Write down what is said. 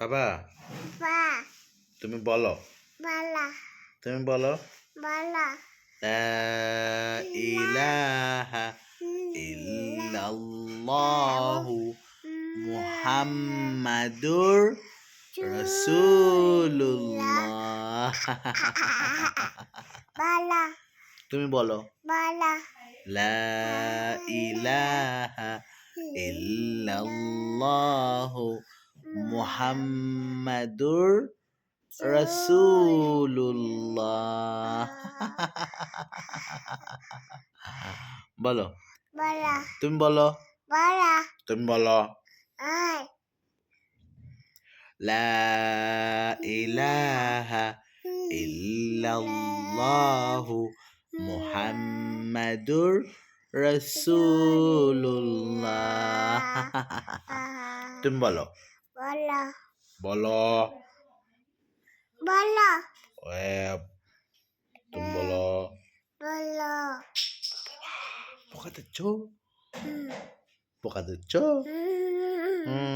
বাবা তুমি বলো। তুমি বলো। ইলাহা ইল্লাল্লাহু মুহাম্মাদুর রাসূলুল্লাহ। তুমি বলো। লা ইলাহা ইল্লাল্লাহু মুহাম্মাদুর রাসূলুল্লাহ বলো তুমি বলো তুমি বলো লা ইলাহা ইল্লাল্লাহু মুহাম্মাদুর রাসূলুল্লাহ তুমি বলো বালা বলো বালা এ, তুমি বলো বালা পোকা দিচ্ছ হুম পোকা দিচ্ছ হুম হুম